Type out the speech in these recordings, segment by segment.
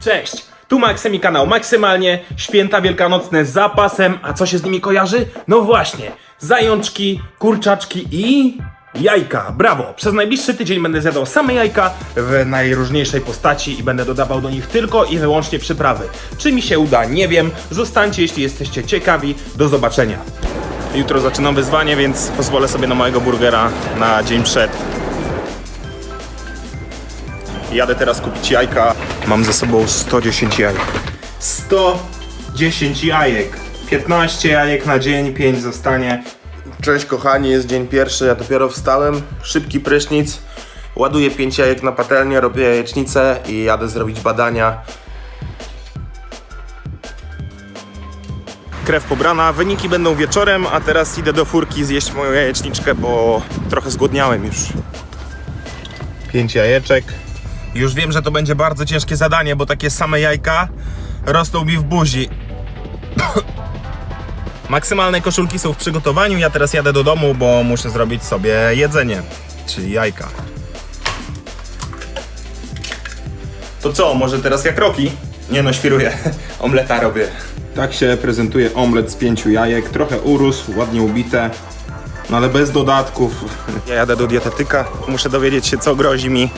Cześć! Tu Maksemi kanał Maksymalnie, święta wielkanocne z zapasem, a co się z nimi kojarzy? No właśnie, zajączki, kurczaczki i jajka. Brawo! Przez najbliższy tydzień będę zjadał same jajka w najróżniejszej postaci i będę dodawał do nich tylko i wyłącznie przyprawy. Czy mi się uda? Nie wiem. Zostańcie, jeśli jesteście ciekawi. Do zobaczenia. Jutro zaczynam wyzwanie, więc pozwolę sobie na małego burgera na dzień przed. Jadę teraz kupić jajka. Mam ze sobą 110 jajek. 110 jajek. 15 jajek na dzień, 5 zostanie. Cześć kochani, jest dzień pierwszy, ja dopiero wstałem, szybki prysznic, ładuję 5 jajek na patelnię, robię jajecznicę i jadę zrobić badania. Krew pobrana, wyniki będą wieczorem, a teraz idę do furki zjeść moją jajeczniczkę, bo trochę zgłodniałem już. 5 jajeczek. Już wiem, że to będzie bardzo ciężkie zadanie, bo takie same jajka rosną mi w buzi. Maksymalne koszulki są w przygotowaniu. Ja teraz jadę do domu, bo muszę zrobić sobie jedzenie, czyli jajka. To co, może teraz jak roki? Nie no, świruję. Omleta robię. Tak się prezentuje omlet z pięciu jajek. Trochę urósł, ładnie ubite, no ale bez dodatków. Ja jadę do dietetyka, muszę dowiedzieć się, co grozi mi.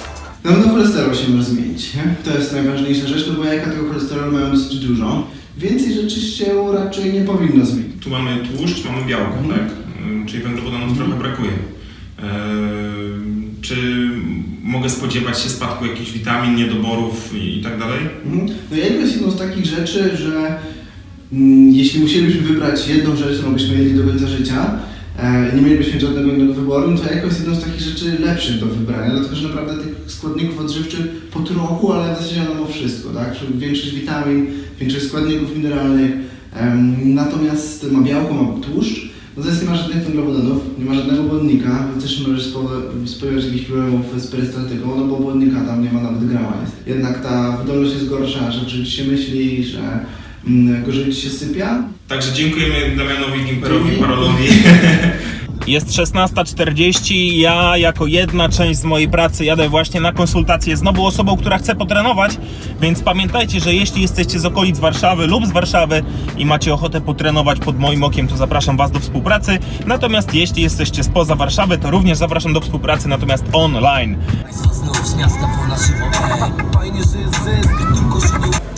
Na pewno cholesterol się może zmienić, nie? To jest najważniejsza rzecz, no bo jajka tego cholesterolu mają dosyć dużo. Więcej rzeczy się raczej nie powinno zmienić. Tu mamy tłuszcz, mamy białko, tak? Ym, Czyli węglowodanów trochę brakuje. Eee, Czy mogę spodziewać się spadku jakichś witamin, niedoborów i tak dalej? Mhm. No jajko jest jedną z takich rzeczy, że mm, jeśli musielibyśmy wybrać jedną rzecz, którą byśmy jedli do końca życia, nie mielibyśmy żadnego innego wyboru, no to jajko jest jedną z takich rzeczy lepszych do wybrania, dlatego że naprawdę tych składników odżywczych po trochu, ale w zasadzie ma wszystko, tak? Większość witamin, większość składników mineralnych, natomiast ma białko, ma tłuszcz, natomiast nie ma żadnych węglowodanów, nie ma żadnego błonnika, też nie możesz spowo- spodziewać jakichś problemów z perystaltyką, no bo błonnika tam nie ma nawet grama. Jest. Jednak ta wydolność jest gorsza, że ci się myśli, że gorzej ci się sypia, Także dziękujemy Damianowi Gimperowi. Parolowi. Jest 16.40, ja jako jedna część z mojej pracy jadę właśnie na konsultację z nową osobą, która chce potrenować, więc pamiętajcie, że jeśli jesteście z okolic Warszawy lub z Warszawy i macie ochotę potrenować pod moim okiem, to zapraszam Was do współpracy. Natomiast jeśli jesteście spoza Warszawy, to również zapraszam do współpracy, natomiast online. Znów z miasta po na żywo Ej, fajnie, że jest zysk Tylko się nie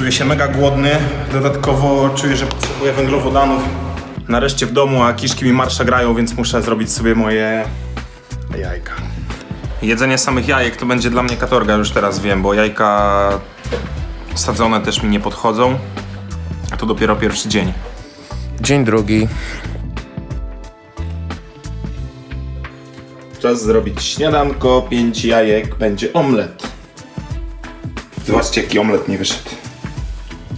Czuję się mega głodny, dodatkowo czuję, że potrzebuję węglowodanów. Nareszcie w domu, a kiszki mi marsza grają, więc muszę zrobić sobie moje jajka. Jedzenie samych jajek to będzie dla mnie katorga, już teraz wiem, bo jajka sadzone też mi nie podchodzą. A to dopiero pierwszy dzień. Dzień drugi. Czas zrobić śniadanko, pięć jajek, będzie omlet. Zobaczcie, jaki omlet mi wyszedł.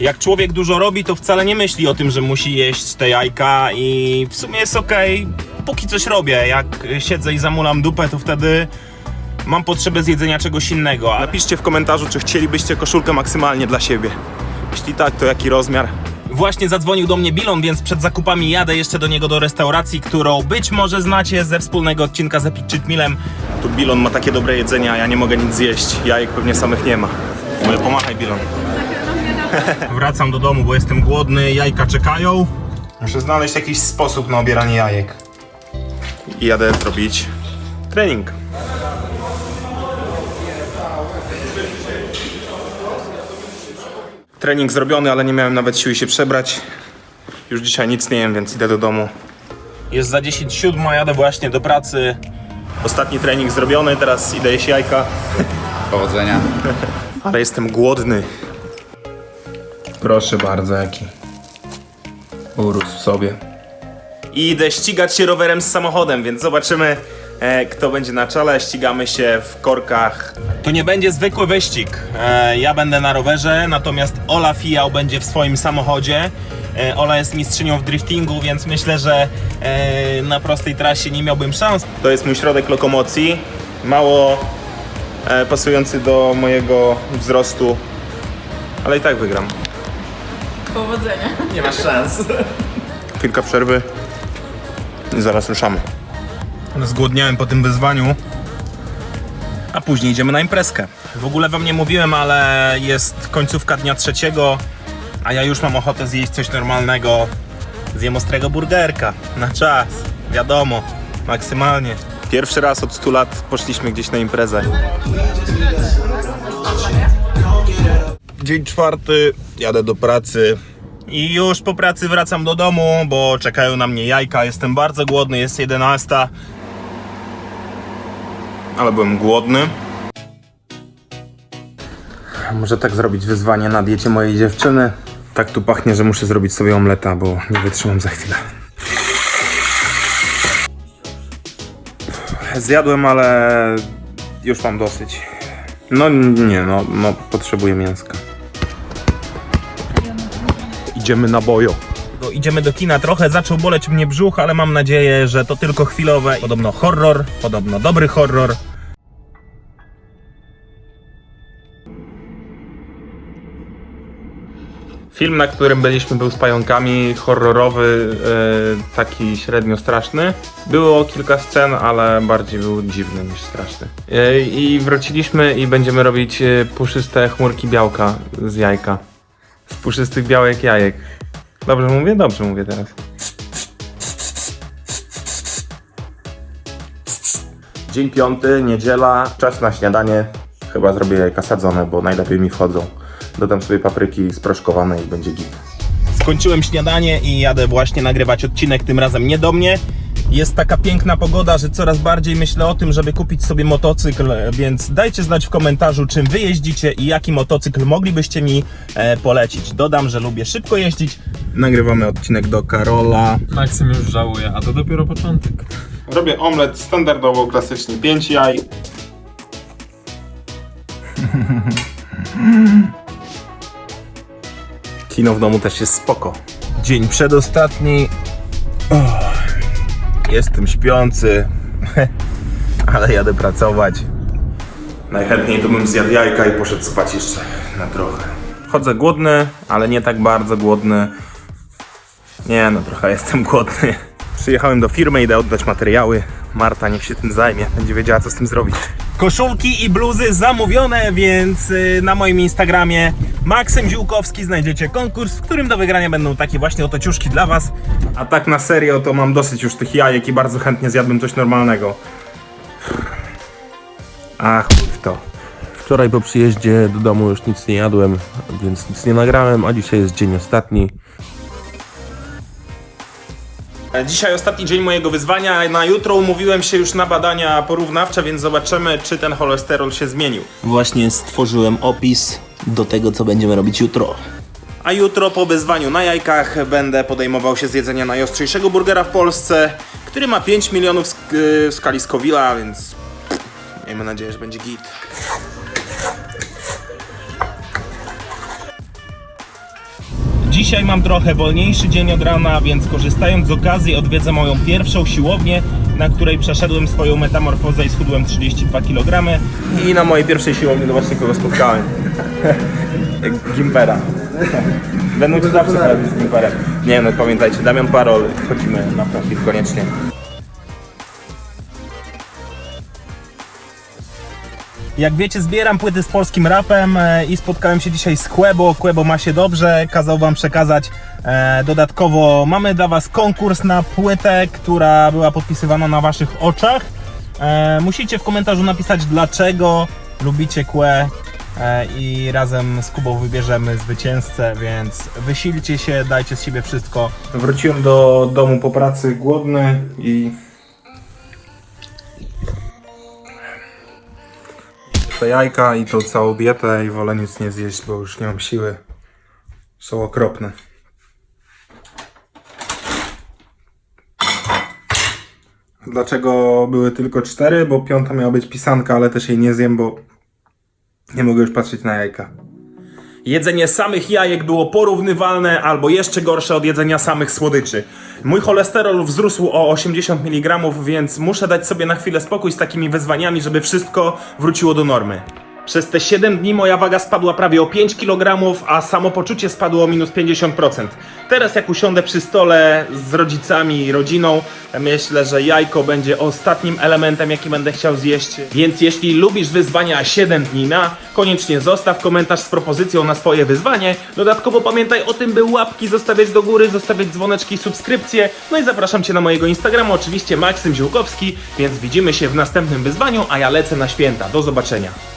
Jak człowiek dużo robi, to wcale nie myśli o tym, że musi jeść te jajka i w sumie jest okej, póki coś robię. Jak siedzę i zamulam dupę, to wtedy mam potrzebę zjedzenia czegoś innego. Napiszcie w komentarzu, czy chcielibyście koszulkę maksymalnie dla siebie. Jeśli tak, to jaki rozmiar? Właśnie zadzwonił do mnie Bilon, więc przed zakupami jadę jeszcze do niego do restauracji, którą być może znacie ze wspólnego odcinka z Epic Cheat Mealem. Tu Bilon ma takie dobre jedzenie, a ja nie mogę nic zjeść. Jajek pewnie samych nie ma. Mówię, pomachaj Bilon. Wracam do domu, bo jestem głodny, jajka czekają. Muszę znaleźć jakiś sposób na obieranie jajek. I jadę robić trening. Trening zrobiony, ale nie miałem nawet siły się przebrać. Już dzisiaj nic nie jem, więc idę do domu. Jest za 10.07, jadę właśnie do pracy. Ostatni trening zrobiony, teraz idę jeść jajka. Powodzenia. Ale jestem głodny. Proszę bardzo, jaki urósł w sobie. I idę ścigać się rowerem z samochodem, więc zobaczymy, e, kto będzie na czele. Ścigamy się w korkach. To nie będzie zwykły wyścig. E, ja będę na rowerze, natomiast Ola Fijał będzie w swoim samochodzie. E, Ola jest mistrzynią w driftingu, więc myślę, że e, na prostej trasie nie miałbym szans. To jest mój środek lokomocji. Mało e, pasujący do mojego wzrostu, ale i tak wygram. Powodzenia. Nie masz szans. Chwilka przerwy i zaraz ruszamy. Zgłodniałem po tym wyzwaniu. A później idziemy na imprezkę. W ogóle wam nie mówiłem, ale jest końcówka dnia trzeciego, a ja już mam ochotę zjeść coś normalnego. Zjem ostrego burgerka. Na czas. Wiadomo. Maksymalnie. Pierwszy raz od 100 lat poszliśmy gdzieś na imprezę. Dzień czwarty, jadę do pracy. I już po pracy wracam do domu, bo czekają na mnie jajka. Jestem bardzo głodny, jest 11. Ale byłem głodny. Może tak zrobić wyzwanie na diecie mojej dziewczyny. Tak tu pachnie, że muszę zrobić sobie omleta, bo nie wytrzymam za chwilę. Zjadłem, ale już mam dosyć. No nie, no, no potrzebuję mięska. Idziemy na bojo. Idziemy do kina. Trochę zaczął boleć mnie brzuch, ale mam nadzieję, że to tylko chwilowe. Podobno horror, podobno dobry horror. Film, na którym byliśmy, był z pająkami, horrorowy, e, taki średnio straszny. Było kilka scen, ale bardziej był dziwny niż straszny. E, I wróciliśmy i będziemy robić e, puszyste chmurki białka z jajka. Z puszystych białek jajek. Dobrze mówię? Dobrze mówię teraz. Dzień piąty, niedziela, czas na śniadanie. Chyba zrobię jajka sadzone, bo najlepiej mi wchodzą. Dodam sobie papryki sproszkowane i będzie git. Skończyłem śniadanie i jadę właśnie nagrywać odcinek, tym razem nie do mnie. Jest taka piękna pogoda, że coraz bardziej myślę o tym, żeby kupić sobie motocykl, więc dajcie znać w komentarzu, czym wy jeździcie i jaki motocykl moglibyście mi e, polecić. Dodam, że lubię szybko jeździć. Nagrywamy odcinek do Karola. Maksym już żałuje, a to dopiero początek. Robię omlet standardowo, klasycznie 5 jaj. Kino w domu też jest spoko. Dzień przedostatni. Oh, jestem śpiący, ale jadę pracować. Najchętniej to bym zjadł jajka i poszedł spać jeszcze na trochę. Chodzę głodny, ale nie tak bardzo głodny. Nie, no trochę jestem głodny. Przyjechałem do firmy, idę oddać materiały. Marta niech się tym zajmie, będzie wiedziała co z tym zrobić. Koszulki i bluzy zamówione, więc y, na moim Instagramie Maksym Ziółkowski znajdziecie konkurs, w którym do wygrania będą takie właśnie oto ciuszki dla Was. A tak na serio to mam dosyć już tych jajek i bardzo chętnie zjadłbym coś normalnego. Ach, w to. Wczoraj po przyjeździe do domu już nic nie jadłem, więc nic nie nagrałem, a dzisiaj jest dzień ostatni. Dzisiaj ostatni dzień mojego wyzwania. Na jutro umówiłem się już na badania porównawcze, więc zobaczymy, czy ten cholesterol się zmienił. Właśnie stworzyłem opis do tego, co będziemy robić jutro. A jutro po wyzwaniu na jajkach będę podejmował się z jedzenia najostrzejszego burgera w Polsce, który ma 5 milionów yy, w skali Scoville'a, więc miejmy nadzieję, że będzie git. Dzisiaj mam trochę wolniejszy dzień od rana, więc korzystając z okazji odwiedzę moją pierwszą siłownię, na której przeszedłem swoją metamorfozę i schudłem 32 kg. I na mojej pierwszej siłowni zobaczcie kogo spotkałem. Gimpera. Będą ci zawsze z Gimperem. Nie no, pamiętajcie, Damian Parol, wchodzimy na profil koniecznie. Jak wiecie, zbieram płyty z polskim rapem e, i spotkałem się dzisiaj z Quebo. Quebo ma się dobrze, kazał wam przekazać. E, dodatkowo mamy dla was konkurs na płytę, która była podpisywana na waszych oczach. E, musicie w komentarzu napisać dlaczego lubicie Kłe i razem z Kubą wybierzemy zwycięzcę, więc wysilcie się, dajcie z siebie wszystko. Wróciłem do domu po pracy głodny i te jajka i tą całą dietę i wolę nic nie zjeść, bo już nie mam siły. Są okropne. Dlaczego były tylko cztery? Bo piąta miała być pisanka, ale też jej nie zjem, bo nie mogę już patrzeć na jajka. Jedzenie samych jajek było porównywalne albo jeszcze gorsze od jedzenia samych słodyczy. Mój cholesterol wzrósł o 80 mg, więc muszę dać sobie na chwilę spokój z takimi wyzwaniami, żeby wszystko wróciło do normy. Przez te 7 dni moja waga spadła prawie o 5 kg, a samopoczucie spadło o minus 50%. Teraz jak usiądę przy stole z rodzicami i rodziną, myślę, że jajko będzie ostatnim elementem, jaki będę chciał zjeść. Więc jeśli lubisz wyzwania 7 dni na, koniecznie zostaw komentarz z propozycją na swoje wyzwanie. Dodatkowo pamiętaj o tym, by łapki zostawiać do góry, zostawiać dzwoneczki subskrypcje. No i zapraszam Cię na mojego Instagrama, oczywiście Maksym Ziółkowski, więc widzimy się w następnym wyzwaniu, a ja lecę na święta. Do zobaczenia.